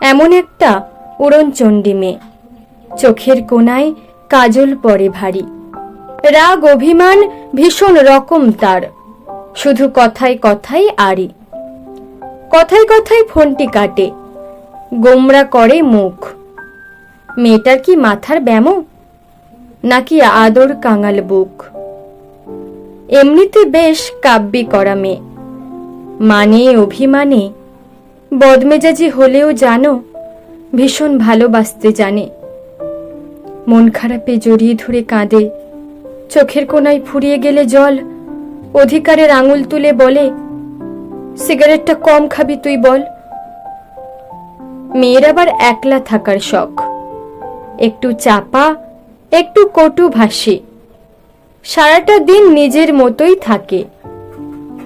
এমন একটা উড়নচণ্ডী মেয়ে। চোখের কোনায় কাজল পরে ভারী। রাগ, অভিমান ভীষণ রকম তার। শুধু কথায় কথায় আড়ি। কথায় কথায় ফোনটি কাটে। গোমরা করে মুখ। মেয়েটার কি মাথার ব্যামো? নাকি আদর কাঙাল বুক? এমনিতে বেশ কাব্যি করা মেয়ে। মানে অভিমানে? বদমেজাজি হলেও জানো, ভীষণ ভালোবাসতে জানে। মন খারাপে জড়িয়ে ধরে কাঁদে। চোখের কোনায় ফুরিয়ে গেলে জল, অধিকারের আঙুল তুলে বলে, সিগারেটটা কম খাবি তুই বল। মেয়ের আবার একলা থাকার শখ। একটু চাপা, একটু কটু ভাসে। সারাটা দিন নিজের মতোই থাকে।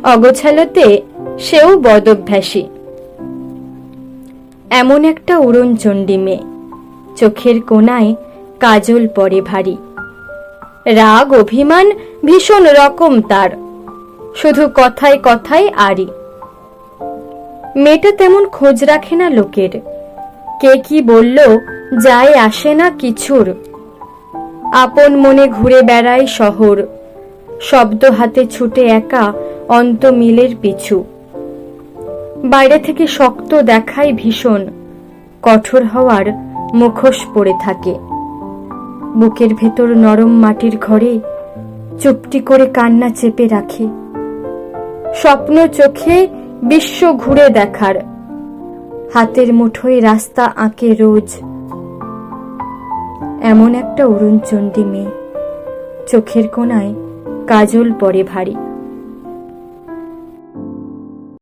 অগোছালোতে সেও বদভ্যাসী। এমন একটা উড়নচণ্ডী মেয়ে। চোখের কোনায় কাজল পরে ভারী। রাগ, অভিমান ভীষণ রকম তার। শুধু কথায় কথায় আরি মেয়েটা তেমন খোঁজ রাখে না লোকের। কে কি বলল, যায় আসে না কিছুর। আপন মনে ঘুরে বেড়ায় শহর। শব্দ হাতে ছুটে একা অন্ত মিলের পিছু। বাইরে থেকে শক্ত দেখায় ভীষণ। কঠোর হওয়ার মুখোশ পড়ে থাকে। বুকের ভেতর নরম মাটির ঘরে চুপটি করে কান্না চেপে রাখে। স্বপ্ন চোখে বিশ্ব ঘুরে দেখার। হাতের মুঠোয় রাস্তা আঁকে রোজ। এমন একটা অরুণচণ্ডী মেয়ে। চোখের কোনায় কাজল পরে ভারী।